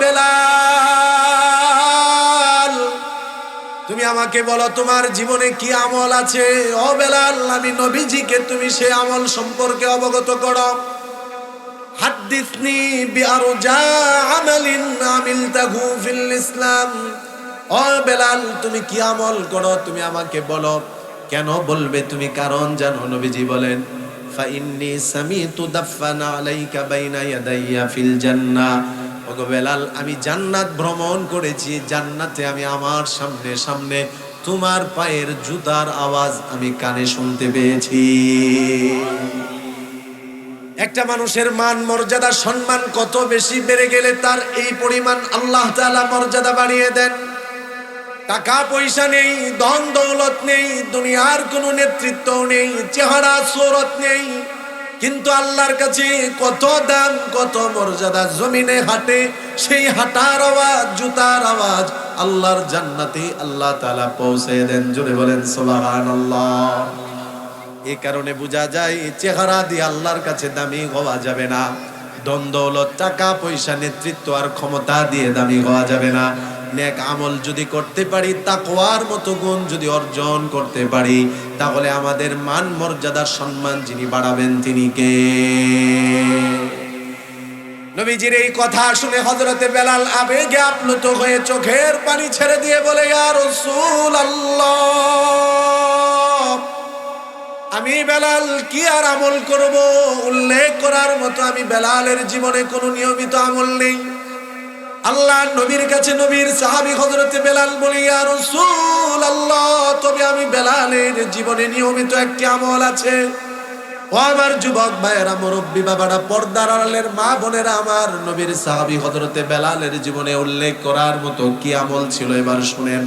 বেলাল। তুমি আমাকে বলো, তোমার জীবনে কি আমল আছে? ও বেলাল, আমি নবীজিকে তুমি সে আমল সম্পর্কে অবগত করো। হাদ্দিসনি বিআরজা আমালিন আমিলতাহু ফিল ইসলাম। ও বেলাল, তুমি কি আমল করো? তুমি আমাকে বলো। কেন বলবে তুমি? কারণ জানো, নবীজি বলেন ফাইন্নি সামিতু দাফানা আলাইকা বাইনা ইয়াদাইয়া ফিল জান্নাহ। ওগো বেলাল, আমি জান্নাত ভ্রমণ করেছি, জান্নাতে আমি আমার সামনে সামনে তোমার পায়ের জুতার আওয়াজ আমি কানে শুনতে পেয়েছি। একটা মানুষের মান, মর্যাদা, সম্মান কত বেশি বেড়ে গেলে তার এই পরিমাণ আল্লাহ তাআলা মর্যাদা বাড়িয়ে দেন। টাকা পয়সা নেই, ধন দৌলত নেই, দুনিয়ার কোনো নেতৃত্ব নেই, চেহারা সুরত নেই। কিন্তু আল্লাহর কাছে কত দাম, কত মর্যাদা, জমিনে হাঁটে, সেই হাঁটার আওয়াজ, জুতার আওয়াজ আল্লাহর জান্নাতে আল্লাহ তাআলা পৌঁছে দেন। জুড়ে বলেন, সুবহানাল্লাহ। এই কারণে বোঝা যায়, চেহারা দিয়ে আল্লাহর কাছে দামি হওয়া যাবে না। দ্বন্দ্বলত টাকা পয়সা নেতৃত্ব আর ক্ষমতা দিয়ে দামি হওয়া যাবে না। নেক আমল যদি করতে পারি, তাকওয়ার মতো গুণ যদি অর্জন করতে পারি, তাহলে আমাদের মান মর্যাদার সম্মান যিনি বাড়াবেন তিনি কে? নবীজির এই কথা শুনে হজরতে বেলাল আবেগে আপ্লুত হয়ে চোখের পানি ছেড়ে দিয়ে বলে, ইয়া রাসূলুল্লাহ, আমি বেলাল, কি আর আমল করব? উল্লেখ করার মতো আমি বেলালের জীবনে কোনো নিয়মিত আমল নেই। আল্লাহ নবীর কাছে নবীর সাহাবি হজরতে বেলাল বলি আর রসুল আল্লাহ তবে আমি বেলালের জীবনে নিয়মিত একটি আমল আছে। ও আমার যুবক ভাইয়েরা, মুরব্বী বাবারা, পর্দার আড়ালের মা বোনেরা, আমার নবীর সাহাবি হজরতে বেলালের জীবনে উল্লেখ করার মতো কি আমল ছিল এবার শুনেন।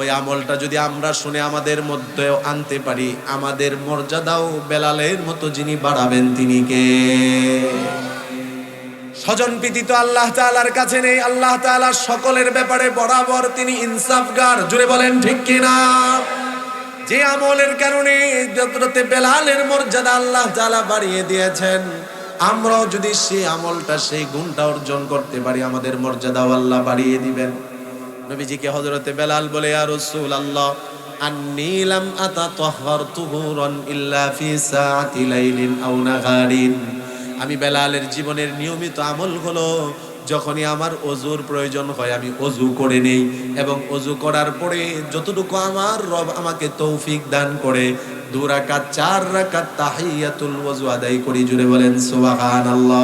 ওই আমলটা যদি আমরা শুনে আমাদের মধ্যে আনতে পারি, আমাদের মর্যাদাও বেলালের মতো যিনি বাড়াবেন তিনি কে? স্বজন প্রীতি তো আল্লাহ তাআলার কাছে নেই। আল্লাহ তাআলা সকলের ব্যাপারে বরাবর তিনি ইনসাফগার। জুড়ে বলেন, ঠিক কিনা? যে আমলের কারণে যতটাতে বেলালের মর্যাদা আল্লাহ তাআলা বাড়িয়ে দিয়েছেন, আমরাও যদি সেই আমলটা, সেই গুণটা অর্জন করতে পারি, আমাদের মর্যাদাও আল্লাহ বাড়িয়ে দিবেন। নবীজিকে হজরতে বেলাল বলে আর রসুল আল্লাহ আন্নি লাম আতাতাহহার তুহুরান ইল্লা ফি সাআতি লাইলিন আও নাহারিন। আমি বেলালের জীবনের নিয়মিত আমল হলো, যখনই আমার অজুর প্রয়োজন হয় আমি অজু করে নেই এবং অজু করার পরে যতটুকু আমার রব আমাকে তৌফিক দান করে, দু রাকাত, চার রাকাত তাহিয়াতুল ওযু আদায় করি, জুড়ে বলেন সুবহানাল্লাহ।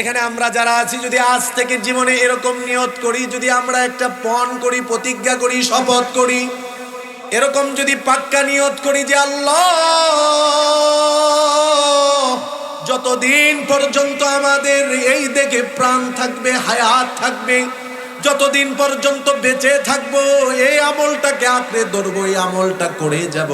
এখানে আমরা যারা আছি, যদি আজ থেকে জীবনে এরকম নিয়ত করি, যদি আমরা একটা পণ করি, প্রতিজ্ঞা করি, শপথ করি এরকম যদি পাক্কা নিয়ত করি যে আল্লাহ, যতদিন পর্যন্ত আমাদের এই দেখে প্রাণ থাকবে, হায়াত থাকবে, যতদিন পর্যন্ত বেঁচে থাকব, এই আমলটাকে আঁকড়ে ধরবো, এই আমলটা করে যাব।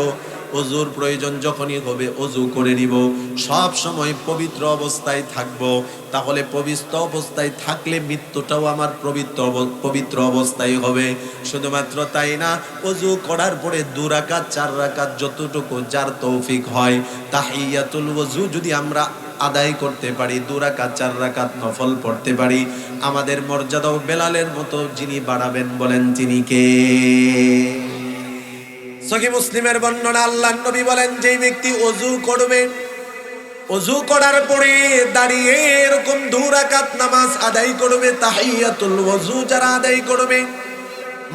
অজুর প্রয়োজন যখনই হবে, অজু করে নিব। সব সময় পবিত্র অবস্থায় থাকব। তাহলে পবিত্র অবস্থায় থাকলে মৃত্যুটাও আমার পবিত্র পবিত্র অবস্থায় হবে। শুধুমাত্র তাই না, অজু করার পরে দু রাকাত, চার রাকাত যতটুকু যার তৌফিক হয়, তাহিয়াতুল ওযু যদি আমরা আদায় করতে পারি, দু রাকাত, চার রাকাত নফল পড়তে পারি, আমাদের মর্যাদাও বেলালের মতো যিনি বাড়াবেন বলেন তিনি কে? সহি মুসলিমের বর্ণনা আল্লাহ নবী বলেন যে ব্যক্তি অজু করবে, অজু করার পরে দাঁড়িয়ে এরকম দুরাকাত নামাজ আদায় করবে, তাহিয়াতুল ওযু যারা আদায় করবে।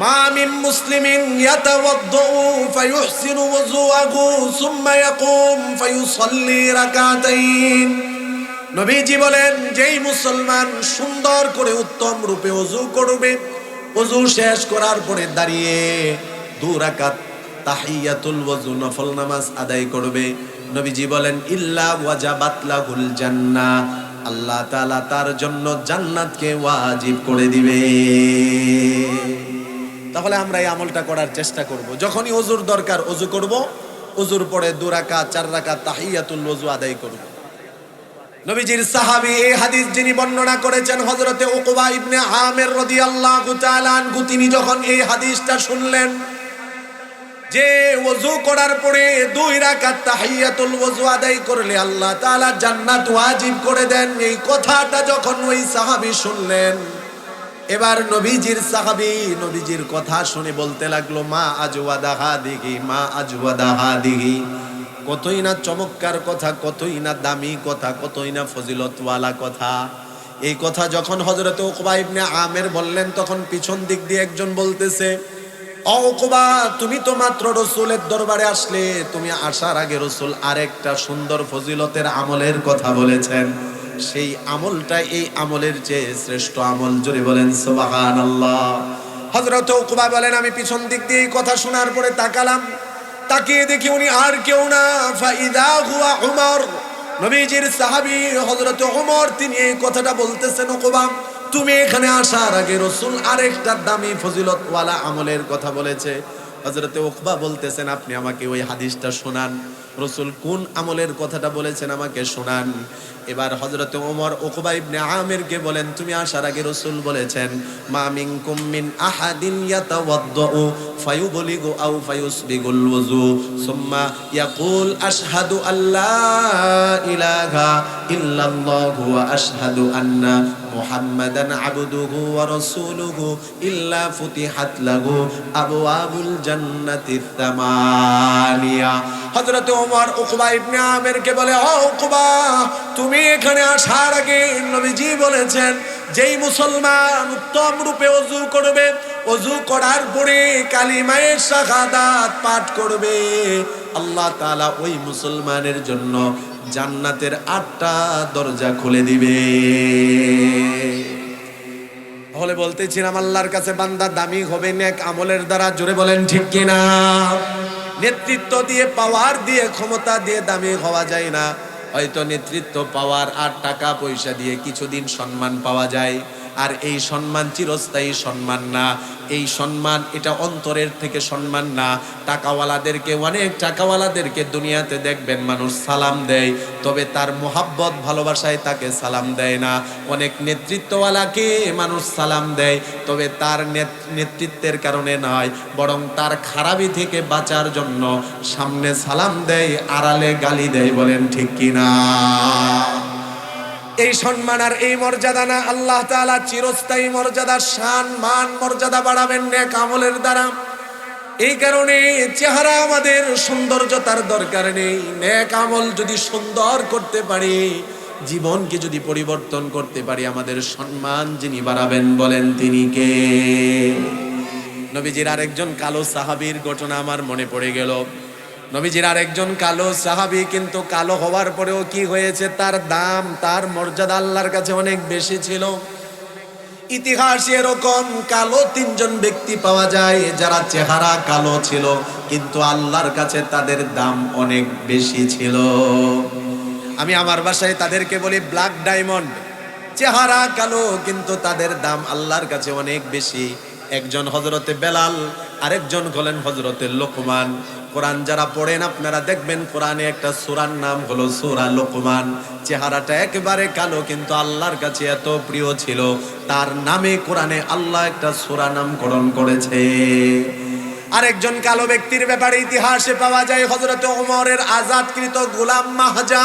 মা মিন মুসলিমিন ইয়াতাওয়াদ্দু ফায়ুহসিনু ওযুআহু সুম্মা ইয়াকুম ফায়ুসাল্লি রাকাতাইন। নবীজি বলেন, যেই মুসলমান সুন্দর করে উত্তম রূপে অজু করবে, অজু শেষ করার পরে দাঁড়িয়ে দু রাকাত তাহিয়াতুল ওযু নফল নামাজ আদায় করবে। নবীজি বলেন, ইল্লা ওয়াজাবাত লাহুল জান্নাহ আল্লাহ তাআলা তার জন্য জান্নাতকে ওয়াজিব করে দিবে। তাহলে আমরা এই আমলটা করার চেষ্টা করব। যখনই অজুর দরকার অজু করব। অজুর পরে দু রাকাত, চার রাকাত তাহিয়াতুল ওযু আদায় করব। নবীজির সাহাবী এই হাদিস যিনি বর্ণনা করেছেন, হযরতে উকবা ইবনে আমের রাদিয়াল্লাহু তাআলা আনহু, তিনি যখন এই হাদিসটা শুনলেন যে ওযু করার পরে দুই রাকাত তাহিয়াতুল ওযু আদায় করলে আল্লাহ তাআলা জান্নাত ওয়াজিব করে দেন। এই কথাটা যখন ওই সাহাবী শুনলেন, এবার নবীজির সাহাবি নবীজির কথা শুনে বলতে লাগল, মা আজওয়াদাহা দিঘি মা আজওয়াদাহা দিঘি কতই না চমৎকার কথা, কতই না দামি কথা, কতই না ফজিলতওয়ালা কথা। এই কথা যখন হজরত উকবা ইবনে আমের বললেন, তখন পিছন দিক দিয়ে একজন বলতেছে অকুবা তুমি তো মাত্র রসুলের দরবারে আসলে, তুমি আসার আগে রসুল আরেকটা সুন্দর ফজিলতের আমলের কথা বলেছেন। সেই আমলটা এই আমলের চেয়ে শ্রেষ্ঠ আমল জুড়ে বলেন সোবাহান আল্লাহ হজরত উকবা বলেন, আমি পিছন দিক দিয়ে কথা শোনার পরে তাকালাম। তাকিয়ে দেখি উনি আর কেউ না। ফাইদা হুয়া উমর, নবীজির সাহাবী হযরত ওমর তিনি এই কথাটা বলতেছেন ওকবা তুমি এখানে আসার আগে রসুল আরেকটা দামি ফজিলতওয়ালা আমলের কথা বলেছে। হজরতে ওকবা বলতেছেন, আপনি আমাকে ওই হাদিসটা শোনান। রসুল কোন আমলের কথাটা বলেছেন আমাকে শোনান। এবার হজরতে ওমর ওকবা ইবনে আমিরকে বলেন, তুমি আসার আগে রসুল বলেছেন, মা মিন আহাদিন ইয়াতাওয়াদ্দু ফায়ুবলিগু আও ফায়ুসবিগুল ওযু, সুম্মা ইয়াকুল আশহাদু আল্লা ইলাহা ইল্লাল্লাহু ওয়া আশহাদু আন্না মুহাম্মাদান আবদুহু ওয়া রাসূলুহু ইল্লা ফুতিহাত লাহু আবওয়াবুল জান্নাতি হযরত ওমর উকবা ইবনে আমিরকে বলে, ও উকবা, তুমি এখানে আসার আগে নবীজি বলেছেন, যেই মুসলমান উত্তম রূপে অজু করবে, অজু করার পরে কালিমায়ে শাহাদাত পাঠ করবে। আল্লাহ তালা ওই মুসলমানের জন্য জান্নাতের আটটা দরজা খুলে দিবে। তাহলে বলতেছিলাম, আল্লাহর কাছে বান্দা দামি হবে, নেক আমলের দ্বারা জোরে বলেন ঠিক কিনা? নেতৃত্ব দিয়ে পাওয়ার দিয়ে, ক্ষমতা দিয়ে দামি হওয়া যায় না। হয়তো নেতৃত্ব পাওয়ার আর টাকা পয়সা দিয়ে কিছুদিন সম্মান পাওয়া যায়। আর এই সম্মান চিরস্থায়ী সম্মান না। এই সম্মান এটা অন্তরের থেকে সম্মান না। টাকাওয়ালাদেরকে, অনেক টাকাওয়ালাদেরকে দুনিয়াতে দেখবেন মানুষ সালাম দেয়, তবে তার মোহাব্বত, ভালোবাসায় তাকে সালাম দেয় না। অনেক নেতৃত্বওয়ালাকে মানুষ সালাম দেয়, তবে তার নেত- নেতৃত্বের কারণে নয়, বরং তার খারাপি থেকে বাঁচার জন্য সামনে সালাম দেয়, আড়ালে গালি দেয় বলেন ঠিক কিনা। এই সম্মান আর এই মর্যাদা না। আল্লাহ তাআলা চিরস্থায়ী মর্যাদা, শান, মান মর্যাদা বাড়াবেন নেক আমলের দ্বারা। এই কারণে চেহারা আমাদের সৌন্দর্যতার দরকার নেই। নেক আমল যদি সুন্দর করতে পারি, জীবনকে যদি পরিবর্তন করতে পারি, আমাদের সম্মান যিনি বাড়াবেন বলেন তিনি কে? নবীজির আরেকজন কালো সাহাবীর ঘটনা আমার মনে পড়ে গেল। নবীজির আরেকজন কালো সাহাবি কিন্তু কালো হওয়ার পরেও কি হয়েছে? তার দাম, তার মর্যাদা আল্লাহর কাছে অনেক বেশি ছিল। ইতিহাস এরকম, কালো তিনজন ব্যক্তি পাওয়া যায় যারা চেহারা কালো ছিল, কিন্তু আল্লাহর কাছে তাদের দাম অনেক বেশি ছিল। আমি আমার বাসায় তাদেরকে বলি ব্ল্যাক ডায়মন্ড। চেহারা কালো, কিন্তু তাদের দাম আল্লাহর কাছে অনেক বেশি। একজন হজরতে বেলাল, আরেকজন হলেন হজরতে লোকমান। কোরআন যারা পড়েন, আপনারা দেখবেন কোরআনে একটা সুরার নাম হলো সুরা লোকমান। চেহারাটা একেবারে কালো, কিন্তু আল্লাহর কাছে এত প্রিয় ছিল। তার নামে কোরআনে আল্লাহ একটা সুরা নামকরণ করেছে। আরেকজন কালো ব্যক্তির ব্যাপারে ইতিহাসে পাওয়া যায় হজরত ওমরের আজাদকৃত গোলাম মাহজা।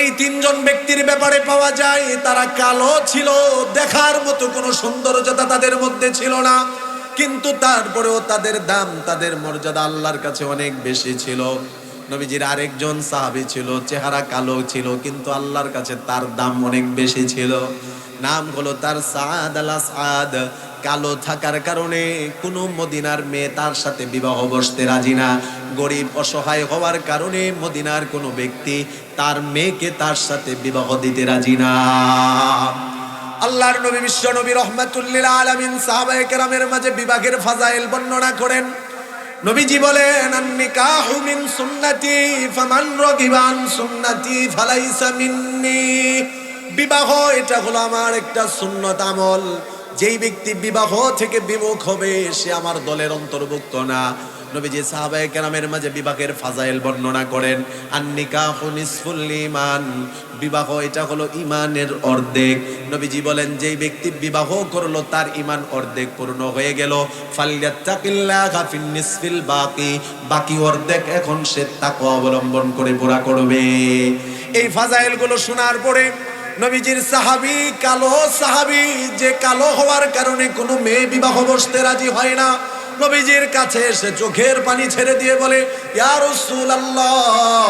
এই তিনজন ব্যক্তির ব্যাপারে পাওয়া যায়, তারা কালো ছিল, দেখার মতো কোনো সৌন্দর্যতা তাদের মধ্যে ছিল না। কিন্তু তারপরেও তাদের দাম, তাদের মর্যাদা আল্লাহর কাছে অনেক বেশি ছিল। নবীজির আরেকজন সাহাবি ছিল, চেহারা কালো ছিল, কিন্তু আল্লাহর কাছে তার দাম অনেক বেশি ছিল। নাম হলো তার সাদ আল সাদ কালো থাকার কারণে কোনো মদিনার মেয়ে তার সাথে বিবাহ বসতে রাজি না। গরিব, অসহায় হওয়ার কারণে মদিনার কোনো ব্যক্তি তার মেয়েকে তার সাথে বিবাহ দিতে রাজি না। আল্লাহর নবী বিশ্ব নবী রহমাতুল্লিল আলামিন সাহাবায়ে কেরামের মাঝে বিবাহের ফাজাইল বর্ণনা করেন। নবীজি বলেন, আন্নিকাহু মিন সুন্নতি, ফামান রাগিবান সুন্নতি, ফালাইসা মিন্নি। বিবাহ, এটা হলো আমার একটা সুন্নত আমল। যেই ব্যক্তি বিবাহ থেকে বিমুখ হবে, সে আমার দলের অন্তর্ভুক্ত না। নবীজি সাহাবায়ে কেরামের মাঝে বিবাহের ফাজাইল বর্ণনা করেন, আন্নিকাহু নিসফুল ঈমান। বিবাহ এটা হলো ইমানের অর্ধেক। নবীজি বলেন, যেই ব্যক্তি বিবাহ করল তার ইমান অর্ধেক পূর্ণ হয়ে গেল। নিসফিল বাকি। বাকি অর্ধেক এখন সে তাকওয়া অবলম্বন করে পুরা করবে। এই ফাজাইলগুলো শোনার পরে নবীজির সাহাবি, কালো সাহাবি, যে কালো হওয়ার কারণে কোনো মেয়ে বিবাহ বসতে রাজি হয় না। নবীজির কাছে এসে চোখের পানি ছেড়ে দিয়ে বলে ইয়া রাসূলুল্লাহ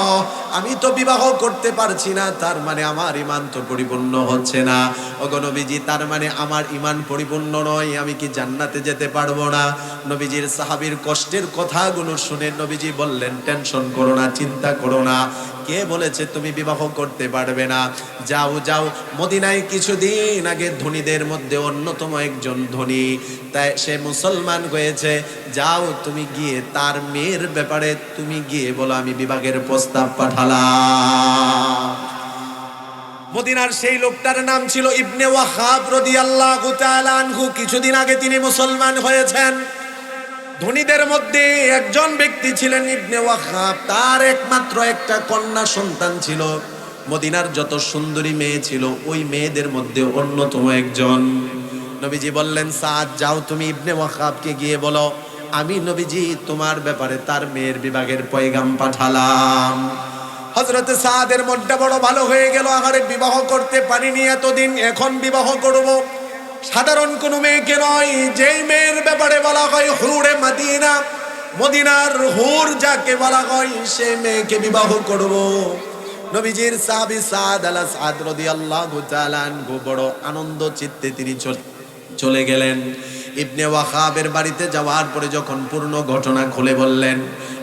আমি তো বিবাহ করতে পারছি না, তার মানে আমার ইমান তো পরিপূর্ণ হচ্ছে না। ওগো নবীজি, তার মানে আমার ইমান পরিপূর্ণ নয়, আমি কি জান্নাতে যেতে পারব না? নবীজির সাহাবীর কষ্টের কথাগুলো শুনে নবীজি বললেন টেনশন করো না, চিন্তা করো না। কে বলেছে তুমি বিবাহ করতে পারবে না? যাও যাও, মদিনায় কিছুদিন আগে ধনীদের মধ্যে অন্যতম একজন ধনী। তাই সে মুসলমান হয়েছে। যাও, তুমি গিয়ে তার মেয়ের ব্যাপারে তুমি গিয়ে বলো, আমি বিবাহের প্রস্তাব পাঠালাম মদিনার সেই লোকটার নাম ছিল ইবনে ওয়াহাব রাদিয়াল্লাহু তাআলা আনহু। কিছুদিন আগে তিনি মুসলমান হয়েছেন। ধনীদের মধ্যে একজন ব্যক্তি ছিলেন ইবনে ওয়াহাব। তার একমাত্র একটা কন্যা সন্তান ছিল। মদিনার যত সুন্দরী মেয়ে ছিল, ওই মেয়েদের মধ্যে অন্যতম একজন। নবীজি বললেন, সাদ, যাও তুমি ইবনে ওয়াহাবকে গিয়ে বলো, আমি নবীজি তোমার ব্যাপারে তার মেয়ের বিভাগের পয়গাম পাঠালাম। হজরতে সাদের মনটা বড় ভালো হয়ে গেল আহারে বিবাহ করতে পারিনি এতদিন, এখন বিবাহ করব। সাধারণ কোন মেয়েকে নয়, যেই মেয়ের ব্যাপারে বলা হয় হুরে মদিনা, মদিনার হুর যাকে বলা হয়, সে মেয়েকে বিবাহ করব। নবীজির সাহাবী সাদ আলা সাদ রাদিয়াল্লাহু তাআলা আনহু বড় আনন্দ চিত্তে তিনি চলে গেলেন। ইবনে ওয়াহাবের বাড়িতে যাওয়ার পরে যখন পূর্ণ ঘটনা খুলে বললেন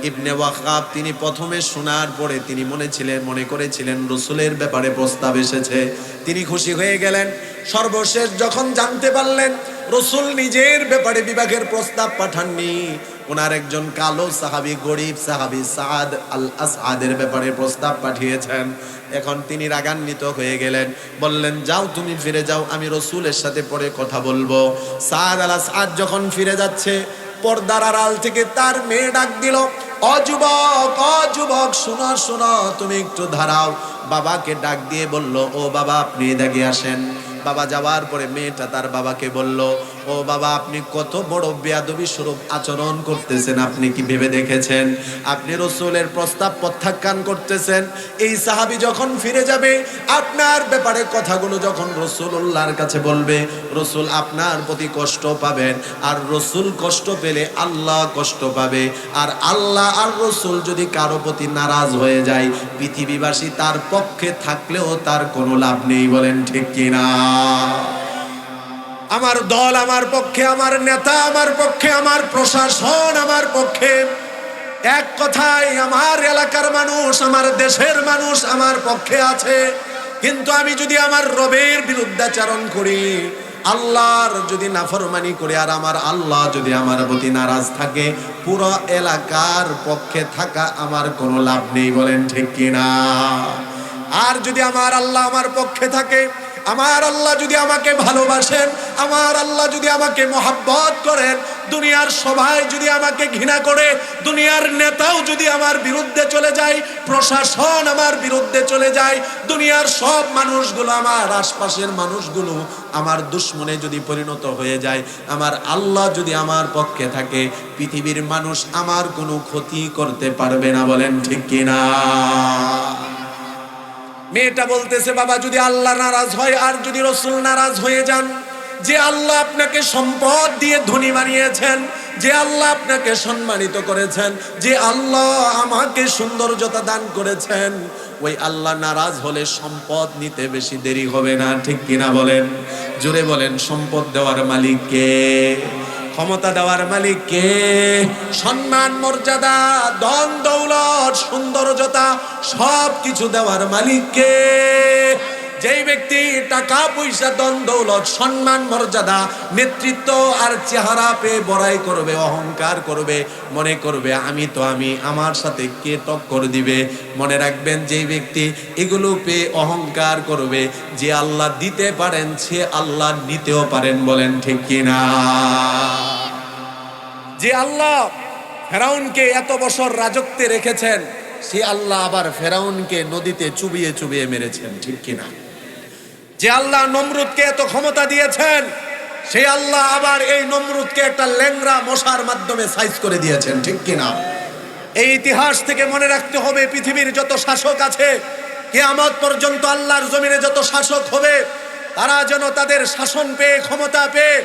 ইবনে ওয়াহাব তিনি প্রথমে শোনার পরে তিনি মনে ছিলেন, মনে করেছিলেন রসুলের ব্যাপারে প্রস্তাব এসেছে। তিনি খুশি হয়ে গেলেন। সর্বশেষ যখন জানতে পারলেন, রসুল নিজের ব্যাপারে বিভাগের প্রস্তাব পাঠাননি। ওনার একজন কালো সাহাবি, গরিব সাহাবি সাদ আল আসাদের ব্যাপারে প্রস্তাব পাঠিয়েছেন। এখন তিনি রাগান্বিত হয়ে গেলেন। বললেন, যাও তুমি ফিরে যাও, আমি রসুলের সাথে পরে কথা বলব। সাদ আল আসাদ যখন ফিরে যাচ্ছে, পর্দার আড়াল থেকে তার মেয়ে ডাক দিল অযুবক অযুবক, শোনো শোনো, তুমি একটু ধারাও বাবাকে ডাক দিয়ে বলল, ও বাবা, আপনি দাগে আসেন। বাবা যাওয়ার পরে মেয়েটা তার বাবাকে বলল ও বাবা, আপনি কত বড় বেয়াদবি স্বরূপ আচরণ করতেছেন, আপনি কি ভেবে দেখেছেন? আপনি রসুলের প্রস্তাব প্রত্যাখ্যান করতেছেন, এই সাহাবি যখন ফিরে যাবে, আপনার ব্যাপারে কথাগুলো যখন রসুল্লাহর কাছে বলবে, রসুল আপনার প্রতি কষ্ট পাবেন, আর রসুল কষ্ট পেলে আল্লাহ কষ্ট পাবে, আর আল্লাহ আর রসুল যদি কারও প্রতি নারাজ হয়ে যায়, পৃথিবীবাসী তার পক্ষে থাকলেও তার কোনো লাভ নেই, বলেন ঠিক কিনা? আমার দল আমার পক্ষে, আমার নেতা আমার পক্ষে, আমার প্রশাসন আমার পক্ষে। এক কথায়, আমার এলাকার মানুষ, আমার দেশের মানুষ আমার পক্ষে আছে। কিন্তু আমি যদি আমার রবের বিরুদ্ধাচারণ করি, আল্লাহর যদি নাফরমানি করে, আর আমার আল্লাহ যদি আমার প্রতি নারাজ থাকে, পুরো এলাকার পক্ষে থাকা আমার কোনো লাভ নেই, বলেন ঠিক কিনা? আর যদি আমার আল্লাহ আমার পক্ষে থাকে আমার আল্লাহ যদি আমাকে ভালোবাসেন, আমার আল্লাহ যদি আমাকে মহাব্বত করেন, দুনিয়ার সবাই যদি আমাকে ঘৃণা করে, দুনিয়ার নেতাও যদি আমার বিরুদ্ধে চলে যায়, প্রশাসন আমার বিরুদ্ধে চলে যায়, দুনিয়ার সব মানুষগুলো, আমার আশপাশের মানুষগুলো আমার দুশ্মনে যদি পরিণত হয়ে যায়, আমার আল্লাহ যদি আমার পক্ষে থাকে, পৃথিবীর মানুষ আমার কোনো ক্ষতি করতে পারবে না, বলেন ঠিক কিনা? মেয়েটা বলতেছে, বাবা, যদি আল্লাহ নারাজ হয় আর যদি রসুল নারাজ হয়ে যান, যে আল্লাহ আপনাকে সম্পদ দিয়ে ধনী বানিয়েছেন, যে আল্লাহ আপনাকে সম্মানিত করেছেন, যে আল্লাহ আমাকে সৌন্দর্যতা দান করেছেন, ওই আল্লাহ নারাজ হলে সম্পদ নিতে বেশি দেরি হবে না। ঠিক কিনা বলেন? জোরে বলেন, সম্পদ দেওয়ার মালিক কে? ক্ষমতা দেওয়ার মালিক কে সম্মান মর্যাদা দন দৌলত সৌন্দর্যতা সব কিছু দেওয়ার মালিক কে যেই ব্যক্তি টাকা, পয়সা দন দৌলত, সম্মান, মর্যাদা, নেতৃত্ব আর চেহারা পেয়ে বড়াই করবে, অহংকার করবে, মনে করবে, আমি তো, আমি আমার সাথে কে টক্কর দিবে? মনে রাখবেন, যেই ব্যক্তি এগুলো পেয়ে অহংকার করবে, যে আল্লাহ দিতে পারেন, সে আল্লাহ নিতেও পারেন বলেন ঠিক কিনা যে আল্লাহ ফেরাউনকে এত বছর রাজত্বে রেখেছেন, সে আল্লাহ আবার ফেরাউনকে নদীতে চুবিয়ে চুবিয়ে মেরেছেন, ঠিক কিনা যে আল্লাহ নমরুদকে এত ক্ষমতা দিয়েছেন সেই আল্লাহ আবার এই নমরুদকে একটা ল্যাংরা মশার মাধ্যমে সাইজ করে দিয়েছেন, ঠিক কিনা এই ইতিহাস থেকে মনে রাখতে হবে, পৃথিবীর যত শাসক আছে, কেয়ামত পর্যন্ত আল্লাহর জমিনে যত শাসক হবে, তারা যেন তাদের শাসন পেয়ে, ক্ষমতা পেয়ে,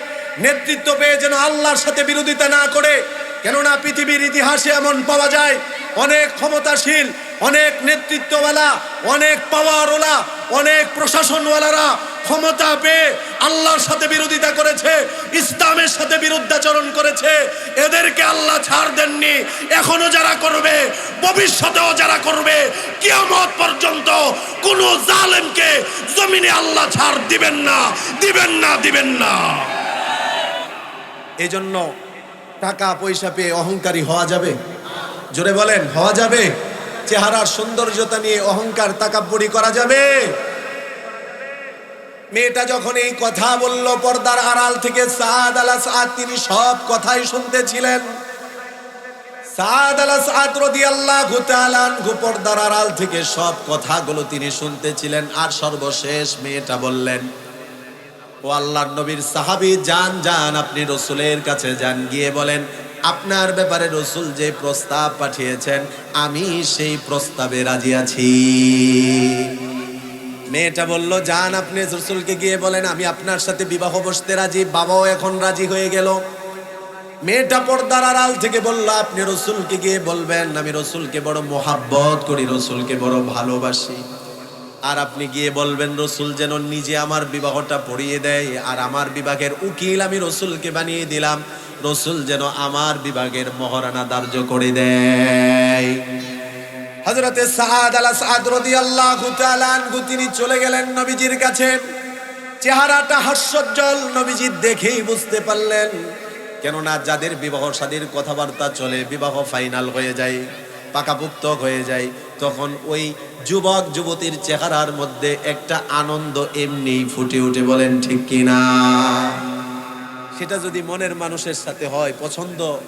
নেতৃত্ব পেয়ে যেন আল্লাহর সাথে বিরোধিতা না করে কেননা পৃথিবীর ইতিহাসে এমন পাওয়া যায়, অনেক ক্ষমতাশীল, অনেক নেতৃত্বওয়ালা, অনেক পাওয়ারওয়ালা অনেক প্রশাসনওয়ালারা ক্ষমতা পেয়ে আল্লাহর সাথে বিরোধিতা করেছে, ইসলামের সাথে বিরুদ্ধাচরণ করেছে। এদেরকে আল্লাহ ছাড় দেননি। এখনও যারা করবে, ভবিষ্যতেও যারা করবে, কিয়ামত পর্যন্ত কোনো জালেমকে জমিনে আল্লাহ ছাড় দিবেন না দিবেন না দিবেন না। এই জন্য টাকা পয়সা পেয়ে অহংকারী হওয়া যাবে? জোরে বলেন, হওয়া যাবে? চেহারার সৌন্দর্যতা নিয়ে অহংকার তাকাব্বরি করা যাবে? মেয়েটা যখন এই কথা বলল, পর্দার আড়াল থেকে সাদ আলা সাদ তিনি সব কথাই শুনতেছিলেন। সাদ আলা সাদ রাদিয়াল্লাহু তাআলা আনহু পর্দার আড়াল থেকে সব কথাগুলো তিনি শুনতেছিলেন। আর সর্বশেষ মেয়েটা বললেন ও আল্লাহর নবীর সাহাবী, যান যান, আপনি রসুলের কাছে যান। গিয়ে বলেন, আপনার ব্যাপারে রসুল যে প্রস্তাব পাঠিয়েছেন, আমি সেই প্রস্তাবে রাজি আছি। মেয়েটা বলল, যান, আপনি রসুলকে গিয়ে বলেন, আমি আপনার সাথে বিবাহ বসতে রাজি, বাবাও এখন রাজি হয়ে গেল। মেয়েটা পর্দার আড়াল থেকে বলল, আপনি রসুলকে গিয়ে বলবেন, আমি রসুলকে বড় মোহাব্বত করি, রসুলকে বড় ভালোবাসি। আর আপনি গিয়ে বলবেন, রসুল যেন নিজে আমার বিবাহটা পড়িয়ে দেয় আর আমার বিভাগের উকিল আমি রসুলকে বানিয়ে দিলাম। রসুল যেন আমার বিভাগের মহারানা ধার্য করে দেয়। হজরতে সাদ আলা রাদিয়াল্লাহু তাআলা আনহু, তিনি চলে গেলেন নবীজির কাছে। চেহারাটা হাস্যোজ্জ্বল, নবীজি দেখেই বুঝতে পারলেন। কেননা যাদের বিবাহ শাদীর কথাবার্তা চলে, বিবাহ ফাইনাল হয়ে যায়, পাকাপুক্ত হয়ে যায়, তখন ওই যুবক, যুবতীর চেহারার মধ্যে একটা আনন্দ এমনি ফুটে উঠে বলেন ঠিক কিনা? সেটা যদি মনের মানুষের সাথে হয়, পছন্দ,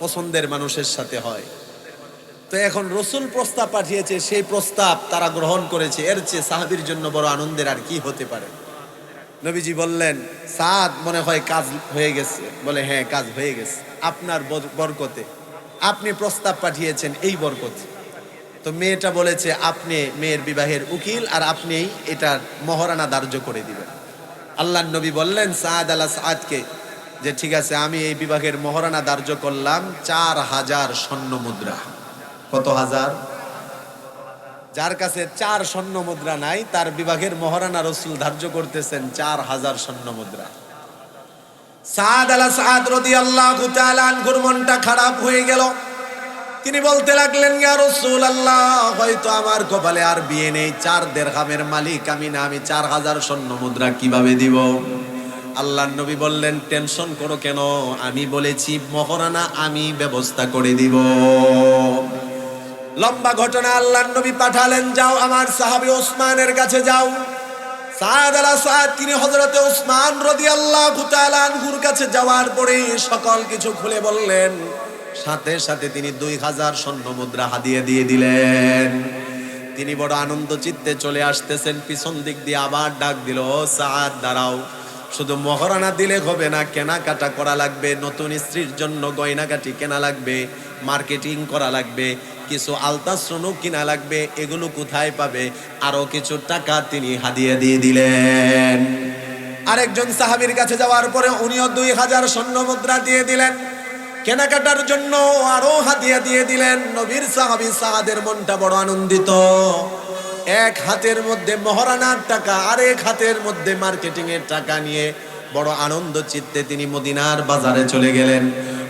পছন্দের মানুষের সাথে হয়। তো এখন রসুল প্রস্তাব পাঠিয়েছে, সেই প্রস্তাব তারা গ্রহণ করেছে। এর চেয়ে সাহাবির জন্য বড় আনন্দের আর কি হতে পারে? নবীজি বললেন, সাদ মনে হয় কাজ হয়ে গেছে। বলে হ্যাঁ কাজ হয়ে গেছে। আপনার বর- বরকতে। আপনি প্রস্তাব পাঠিয়েছেন এই বরকতে। তো মেয়েটা বলেছে, আপনি মেয়ের বিবাহের উকিল আর আপনি এটার মহারানা ধার্য করে দিবেন। আল্লাহ নবী বললেন, সাদ আল্লাহ সাদকে, যে ঠিক আছে, আমি এই বিবাহের মহারানা ধার্য করলাম চার হাজার স্বর্ণ মুদ্রা। কত হাজার? যার কাছে চার স্বর্ণ মুদ্রা নাই, তার বিবাহের মহারানা রসুল ধার্য করতেছেন চার হাজার স্বর্ণ মুদ্রা। সাদ আলা সাদ রদি আল্লাহ মনটা খারাপ হয়ে গেল। তিনি বলতে লাগলেন, ইয়া রসুল আল্লাহ হয়তো আমার কপালে আর বিয়ে নেই। চার দেড়হামের মালিক আমি না, আমি চার হাজার স্বর্ণ মুদ্রা কীভাবে দিব? আল্লাহ নবী বললেন, টেনশন করো কেন? আমি বলেছি, মহরানা আমি ব্যবস্থা করে দিব। লম্বা ঘটনা আল্লাহ নবী পাঠালেন, যাও আমার সাহাবী ওসমানের কাছে যাও। সাদ তিনি হযরতে ওসমান তাআলা আনহুর কাছে যাওয়ার পরে সকল কিছু খুলে বললেন সাথে সাথে তিনি দুই হাজার স্বর্ণ মুদ্রা হাদিয়ে দিয়ে দিলেন। তিনি বড় আনন্দ চিত্তে চলে আসতেছেন, পিছন দিক দিয়ে আবার ডাক দিল, "ও সাদ দাঁড়াও। শুধু মহারানা দিলে হবে না, কেনাকাটা করা লাগবে, নতুন স্ত্রীর জন্য গয়নাকাটি কেনা লাগবে, মার্কেটিং করা লাগবে, কিছু আলতাশ্রণও কিনা লাগবে, এগুলো কোথায় পাবে? আরও কিছু টাকা তিনি হাদিয়ে দিয়ে দিলেন। আরেকজন সাহাবীর কাছে যাওয়ার পরে উনিও দুই হাজার স্বর্ণ মুদ্রা দিয়ে দিলেন। কেনাকাটার জন্য আরও হাতিয়া দিয়ে দিলেন নবীর সাহাবী সাহাদের মনটা বড় আনন্দিত। এক হাতের মধ্যে মহারানার টাকা, আরেক হাতের মধ্যে মার্কেটিং এর টাকা নিয়ে বড় আনন্দ চিত্তে তিনি মদিনার বাজারে চলে গেলেন।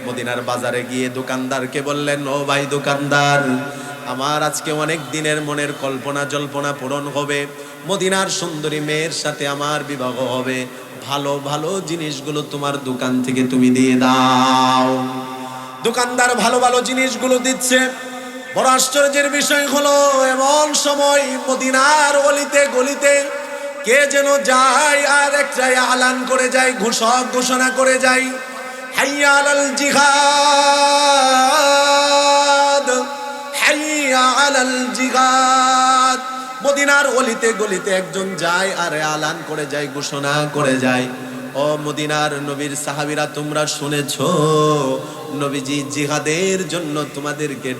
মদিনার বাজারে গিয়ে দোকানদারকে বললেন, ও ভাই দোকানদার, আমার আজকে অনেক দিনের মনের কল্পনা জল্পনা পূরণ হবে। মদিনার সুন্দরী মেয়ের সাথে আমার বিবাহ হবে। ভালো ভালো জিনিসগুলো তোমার দোকান থেকে তুমি দিয়ে দাও। দোকানদার ভালো ভালো জিনিসগুলো দিচ্ছে। বড় আশ্চর্যের বিষয় হলো, এমন সময় মদিনার অলিতে, গলিতে কে যেন যায় আর একটাই আলান করে যায়, ঘোষক ঘোষণা করে যায়, হাইয়া আলাল জিহাদ, হাইয়া আলাল জিহাদ। মদিনার অলিতে গলিতে একজন যায়, আর আলান করে যায়, ঘোষণা করে যায়। ও মদিনার নবীর সাহাবিরা, তোমরা শুনেছ? নবীজি জিহাদের জন্য তোমাদেরকে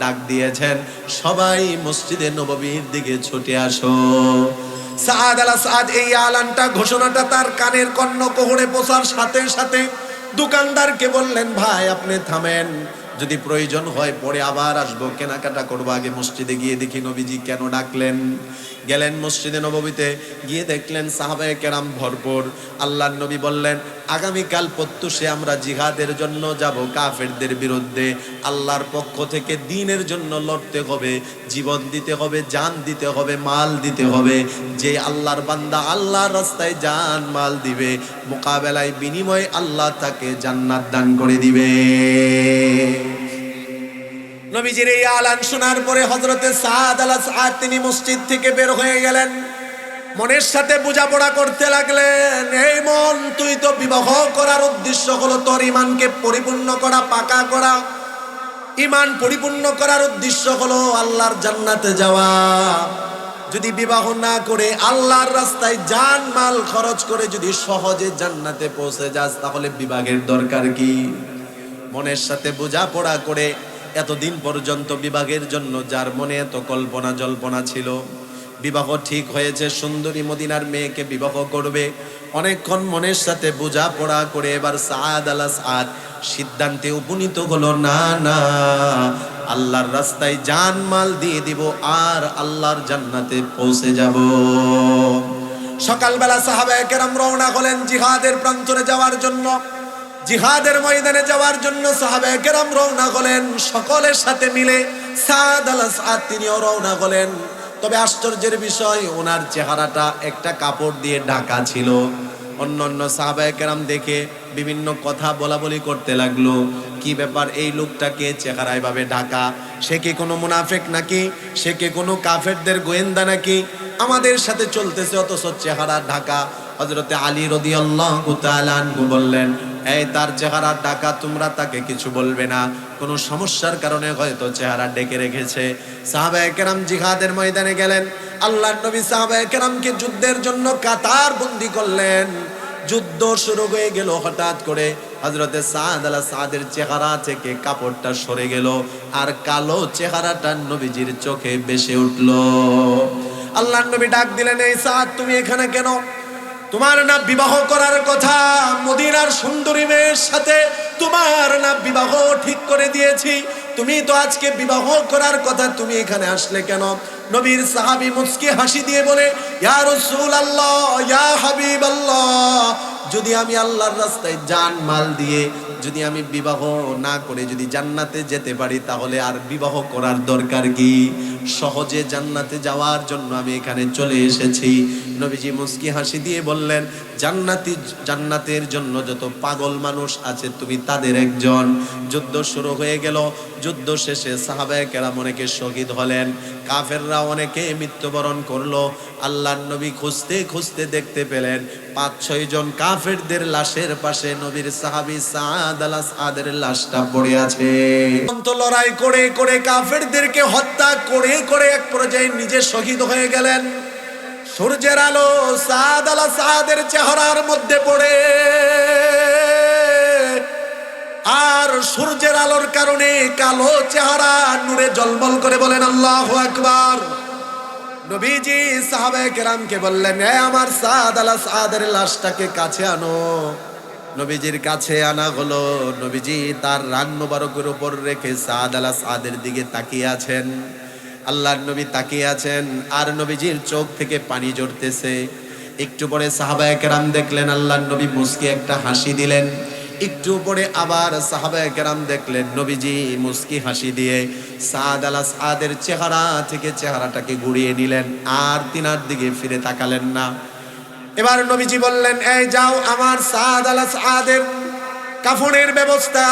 ডাক দিয়েছেন। সবাই মসজিদে নববীর দিকে ছুটে আসো। সাদ আলা সাদ, এই আলানটা ঘোষণাটা তার কানের কর্ণ কোহরে পোষার সাথে সাথে দোকানদারকে বললেন, ভাই, আপনি থামেন। যদি প্রয়োজন হয়, পরে আবার আসব। কেনাকাটা করব আগে মসজিদে গিয়ে দেখি নবীজি কেন ডাকলেন? গেলেন মসজিদে নববীতে, গিয়ে দেখলেন সাহাবায়ে কেরাম ভরপুর। আল্লাহর নবী বললেন, আগামীকাল প্রত্যুষে আমরা জিহাদের জন্য যাব কাফেরদের বিরুদ্ধে। আল্লাহর পক্ষ থেকে দিনের জন্য লড়তে হবে, জীবন দিতে হবে, জান দিতে হবে, মাল দিতে হবে। যে আল্লাহর বান্দা আল্লাহর রাস্তায় জান, মাল দিবে, মোকাবেলায় বিনিময়ে আল্লাহ তাকে জান্নাত দান করে দিবে। নবীজির এই আলান শোনার পরে হজরতে সাদ আলা সাদ তিনি মসজিদ থেকে বের হয়ে গেলেন। মনের সাথে বোঝাপড়া করতে লাগলেন, এই মন, তুই তো বিবাহ করার উদ্দেশ্য হলো তোর ইমানকে পরিপূর্ণ করা, পাকা করা। ইমান পরিপূর্ণ করার উদ্দেশ্য হলো আল্লাহর জান্নাতে যাওয়া। যদি বিবাহ না করে আল্লাহর রাস্তায় যান, মাল খরচ করে যদি সহজে জান্নাতে পৌঁছে যাস, তাহলে বিবাহের দরকার কি? মনের সাথে বোঝাপড়া করে এতদিন পর্যন্ত বিবাহের জন্য যার মনে এত কল্পনা জল্পনা ছিল। বিবাহ ঠিক হয়েছে, সুন্দরী মদিনার মেয়েকে বিবাহ করবে। অনেকক্ষণ মনের সাথে বোঝাপড়া করে এবার সাদ আলা সাদ সিদ্ধান্তে উপনীত হলো, না না, আল্লাহর রাস্তায় জান মাল দিয়ে দিব, আর আল্লাহর জান্নাতে পৌঁছে যাব। সকালবেলা সাহাবায়ে কেরাম রওনা হলেন জিহাদের প্রান্তরে যাওয়ার জন্য। জিহাদের ময়দানে যাওয়ার জন্য সাহাবায়ে কেরাম রওনা হলেন। সকলের সাথে মিলে সাদ আল সাদ তিনিও রওনা হলেন। তবে আশ্চর্যের বিষয়, ওনার চেহারাটা একটা কাপড় দিয়ে ঢাকা ছিল। অন্য অন্য সাহাবায়ে কেরাম দেখে বিভিন্ন কথা বলা বলি করতে লাগল। কি ব্যাপার, এই লোকটাকে চেহারায় ভাবে ঢাকা। সে কি কোনো মুনাফেক নাকি? সে কি কোনো কাফেরদের গোয়েন্দা নাকি? আমাদের সাথে চলতেছে, অথচ চেহারা ঢাকা। হজরতে আলী রদি আল্লাহ বললেন, এই তার চেহারা ডাকা তোমরা তাকে কিছু বলবে না। কোনো সমস্যার কারণে হয়তো চেহারা ডেকে রেখেছে। সাহাবায়ে কেরাম জিহাদের ময়দানে গেলেন। আল্লাহ নবী সাহাবায়ে কেরামকে যুদ্ধের জন্য কাতার বন্দি করলেন। যুদ্ধ শুরু হয়ে গেল হঠাৎ করে। হজরতে সাদ আলা সাদের চেহারা থেকে কাপড়টা সরে গেল আর কালো চেহারাটা নবীজির চোখে বেসে উঠল। আল্লাহ নবী ডাক দিলেন, এই সাদ, তুমি এখানে কেন? তোমার না বিবাহ করার কথা মদিনার সুন্দরী মেয়ের সাথে তোমার না বিবাহ ঠিক করে দিয়েছি। তুমি তো আজকে বিবাহ করার কথা, তুমি এখানে আসলে কেন? নবীর সাহাবি মুচকি হাসি দিয়ে বলে, ইয়া রাসূল আল্লাহ ইয়া হাবিব আল্লাহ যদি আমি আল্লাহর রাস্তায় জান মাল দিয়ে, যদি আমি বিবাহ না করে যদি জান্নাতে যেতে পারি, তাহলে আর বিবাহ করার দরকার কি? সহজে জান্নাতে যাওয়ার জন্য আমি এখানে চলে এসেছি। নবীজি মুস্কি হাসি দিয়ে বললেন, জান্নাতি, জান্নাতের জন্য যত পাগল মানুষ আছে, তুমি তাদের একজন। যুদ্ধ শুরু হয়ে গেল। যুদ্ধ শেষে সাহাবায়ে কেরাম অনেকে শহীদ হলেন। কাফেররা অনেকে মৃত্যুবরণ করল। আল্লাহর নবী খুঁজতে খুঁজতে দেখতে পেলেন, পাঁচ, ছয় জন কাফেরদের লাশের পাশে নবীর সাহাবী সাদ আলা সাদের লাশটা পড়ে আছে। লড়াই করে করে কাফেরদেরকে হত্যা করে করে এক পর্যায়ে নিজে শহীদ হয়ে গেলেন। সূর্যের আলো সাদ আলা সাদের চেহারার মধ্যে পড়ে। আর সূর্যের আলোর কারণে কালো চেহারা নূরে জলমল করে বলেন, আল্লাহ আকবার। নবীজি সাহাবায়ে কেরামকে বললেন, এ আমার সাদ আলা সাদের লাশটাকে কাছে আনো। নবীজির কাছে আনা হলো। নবীজি তার রান মোবারকের উপর রেখে সাদ আলা সাদের দিকে তাকিয়ে আছেন। আল্লাহর নবী তাকিয়ে আছেন আর নবীজির চোখ থেকে পানি জড়তেছে একটু পরে সাহাবায়ে কেরাম দেখলেন আল্লাহর নবী মুস্কি একটা হাসি দিলেন। একটু পরে আবার সাহাবায়ে কেরাম দেখলেন নবীজি মুসকি হাসি দিয়ে সাদ আলা সাদের চেহারা থেকে চেহারাটাকে ঘুরিয়ে নিলেন আর তিনার দিকে ফিরে তাকালেন না। এবার নবীজি বললেন, এই যাও আমার সাদ আলা সাদের কাফনের ব্যবস্থা।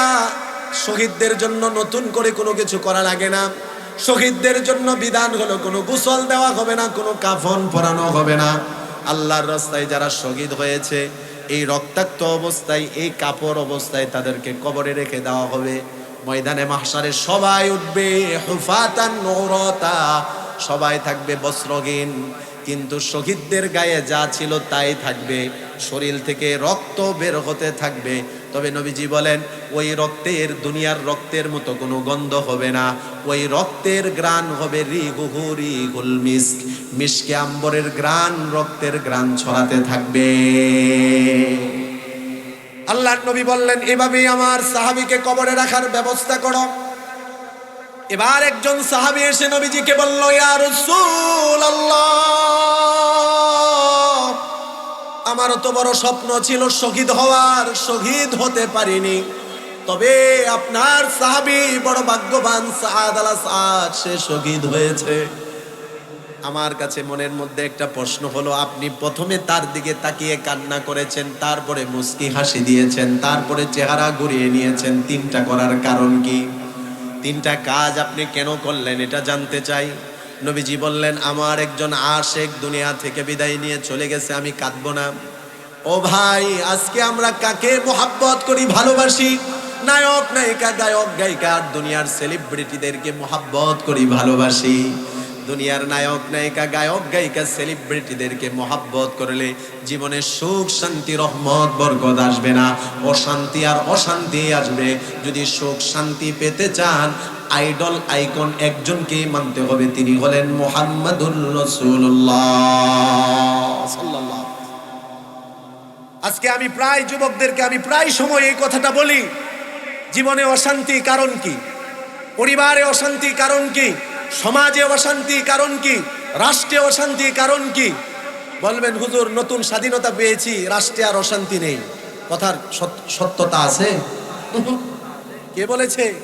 শহীদদের জন্য নতুন করে কোনো কিছু করা লাগে না। শহীদদের জন্য বিধান হলো কোনো গুসল দেওয়া হবে না, কোনো কাফন পরানো হবে না। আল্লাহর রাস্তায় যারা শহীদ হয়েছে, এই রক্তাক্ত অবস্থায়, এই কাপড় অবস্থায় তাদেরকে কবরে রেখে দেওয়া হবে। ময়দানে মাহসারে সবাই উঠবে, হুফাতান সবাই থাকবে বস্ত্রহীন কিন্তু শহীদদের গায়ে যা ছিল তাই থাকবে। শরীর থেকে রক্ত বের হতে থাকবে। তবে নবীজি বলেন, ওই রক্তের, দুনিয়ার রক্তের মতো কোনো গন্ধ হবে না। ওই রক্তের গ্রান হবে রি হুহু রি হুল মিস্ক। মিসকে আম্বরের গ্রান রক্তের গ্রান ছড়াতে থাকবে। আল্লাহ নবী বললেন, এভাবেই আমার সাহাবিকে কবরে রাখার ব্যবস্থা করো। এবার একজন সাহাবি এসে নবীজিকে বলল, ইয়া রাসূলুল্লাহ, আমার তো বড় স্বপ্ন ছিল শহীদ হওয়ার, শহীদ হতে পারিনি। তবে আপনার সাহাবি বড় ভাগ্যবান, সাদ আলা সাদ সে শহীদ হয়েছে। আমার কাছে মনের মধ্যে একটা প্রশ্ন হলো, আপনি প্রথমে তার দিকে তাকিয়ে কান্না করেছেন, তারপরে মুস্কি হাসি দিয়েছেন, তারপরে চেহারা ঘুরিয়ে নিয়েছেন, তিনটা করার কারণ কি? তিনটা কাজ আপনি কেন করলেন এটা জানতে চাই। নবীজি বললেন, আমার একজন আশেক দুনিয়া থেকে বিদায় নিয়ে চলে গেছে, আমি কাঁদব না। ও ভাই, আজকে আমরা কাকে মোহাব্বত করি ভালোবাসি? নায়ক, নায়িকা, গায়ক গায়িকা আর দুনিয়ার সেলিব্রিটিদেরকে মোহাব্বত করি, ভালোবাসি। দুনিয়ার নায়ক, নায়িকা, গায়ক, গায়িকা সেলিব্রিটিদেরকে মোহাব্বত করলে জীবনে সুখ, শান্তি, রহমত, বরকত আসবে না। অশান্তি আর অশান্তি আসবে। যদি সুখ, শান্তি পেতে চান, আইডল আইকন একজনকে মানতে হবে। তিনি হলেন মোহাম্মদুর রসুল্লাহ আজকে আমি প্রায় যুবকদেরকে, আমি প্রায় সময় এই কথাটা বলি। জীবনে অশান্তি কারণ কি? পরিবারে অশান্তি কারণ কি? সমাজে অশান্তি কারণ কি? রাষ্ট্রে অশান্তি কারণ কি? বলবেন, হুজুর, নতুন স্বাধীনতা পেয়েছি, রাষ্ট্রে আর অশান্তি নেই। কথার সত্যতা আছে? কে বলেছে?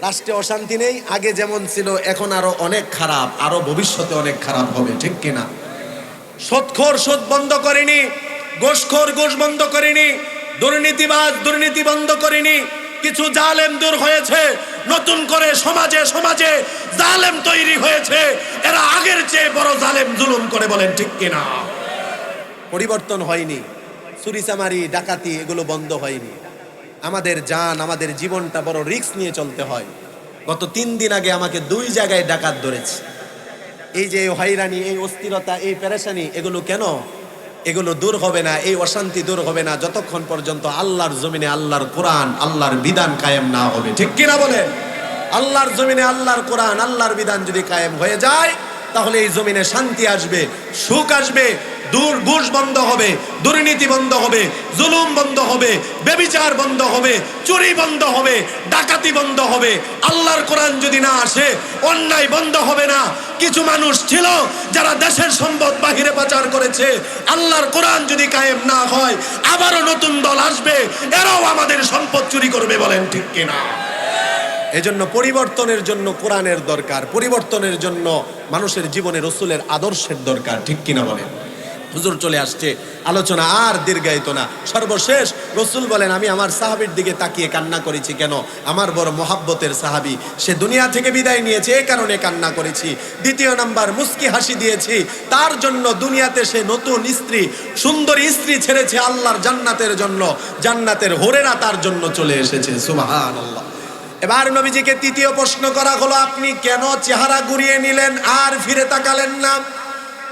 রাষ্ট্রে অশান্তি নেই, আগে যেমন ছিল, এখন আরও অনেক খারাপ, আরও ভবিষ্যতে অনেক খারাপ হবে, ঠিক কিনা? সৎখোর সুদ বন্ধ করেনি গোসখোর গোস বন্ধ করেনি, দুর্নীতিবাজ দুর্নীতি বন্ধ করেনি কিছু জালেম দূর হয়েছে। নতুন করে সমাজে সমাজে জালেম তৈরি হয়েছে। এরা আগের চেয়ে বড় জালেম জুলুম করে বলেন ঠিক কিনা। পরিবর্তন হয়নি। চুরিচামারি ডাকাতি, এগুলো বন্ধ হয়নি। আমাদের জান, আমাদের জীবনটা বড় রিস্ক নিয়ে চলতে হয়। গত তিন দিন আগে আমাকে দুই জায়গায় ডাকাত ধরেছে। এই যে হয়রানি, এই অস্থিরতা, এই পেরেশানি, এগুলো কেন এগুলো দূর হবে না, এই অশান্তি দূর হবে না, যতক্ষণ পর্যন্ত আল্লাহর জমিনে আল্লাহর কোরআন, আল্লাহর বিধান কায়েম না হবে। ঠিক কিনা বলে আল্লাহর জমিনে আল্লাহর কোরআন, আল্লাহর বিধান যদি কায়েম হয়ে যায়, তাহলে এই জমিনে শান্তি আসবে, সুখ আসবে দূর ঘুষ বন্ধ হবে, দুর্নীতি বন্ধ হবে, জুলুম বন্ধ হবে, বেবিচার বন্ধ হবে, চুরি বন্ধ হবে, ডাকাতি বন্ধ হবে। আল্লাহর কোরআন যদি না আসে, অন্যায় বন্ধ হবে না। কিছু মানুষ ছিল যারা দেশের সম্পদ বাহিরে পাচার করেছে। আল্লাহর কোরআন যদি কায়েম না হয়, আবারও নতুন দল আসবে। এরাও আমাদের সম্পদ চুরি করবে বলেন ঠিক কিনা? এজন্য পরিবর্তনের জন্য কোরআনের দরকার, পরিবর্তনের জন্য মানুষের জীবনে রসুলের আদর্শের দরকার, ঠিক কিনা বলেন? হুজুর চলে আসছে। আলোচনা আর দীর্ঘায়িত না। সর্বশেষ রসুল বলেন, আমি আমার সাহাবির দিকে তাকিয়ে কান্না করেছি কেন? আমার বড় মোহাব্বতের সাহাবি, সে দুনিয়া থেকে বিদায় নিয়েছে এই কারণে কান্না করেছি। দ্বিতীয় নাম্বার, মুস্কি হাসি দিয়েছি। তার জন্য দুনিয়াতে সে নতুন স্ত্রী, সুন্দরী স্ত্রী ছেড়েছে আল্লাহর জান্নাতের জন্য। জান্নাতের হোরেরা তার জন্য চলে এসেছে। সুবাহান আল্লাহ এবার নবীজিকে তৃতীয় প্রশ্ন করা হলো, আপনি কেন চেহারা ঘুরিয়ে নিলেন আর ফিরে তাকালেন না?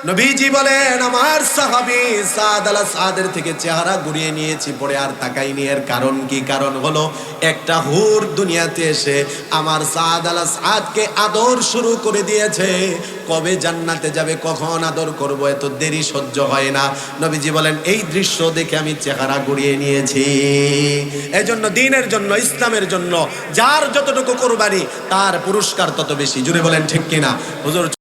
নবীজি বলেন, আমার সাহাবী সাদ আলা সাদের থেকে চেহারা ঘুরিয়ে নিয়েছি, পরে আর তাকাইনি এর কারণ কি? কারণ হলো, একটা হুর দুনিয়াতে এসে আমার সাদ আলা সাদকে আদর শুরু করে দিয়েছে। কবে জান্নাতে যাবে, কখন আদর করব, এত দেরি সহ্য হয় না। নবীজি বলেন, এই দৃশ্য দেখে আমি চেহারা ঘুরিয়ে নিয়েছি। এজন্য, দিনের জন্য, ইসলামের জন্য, যার যতটুকু কোরবানি, তার পুরস্কার তত বেশি। জুড়ে বলেন, ঠিক কিনা? হুজুর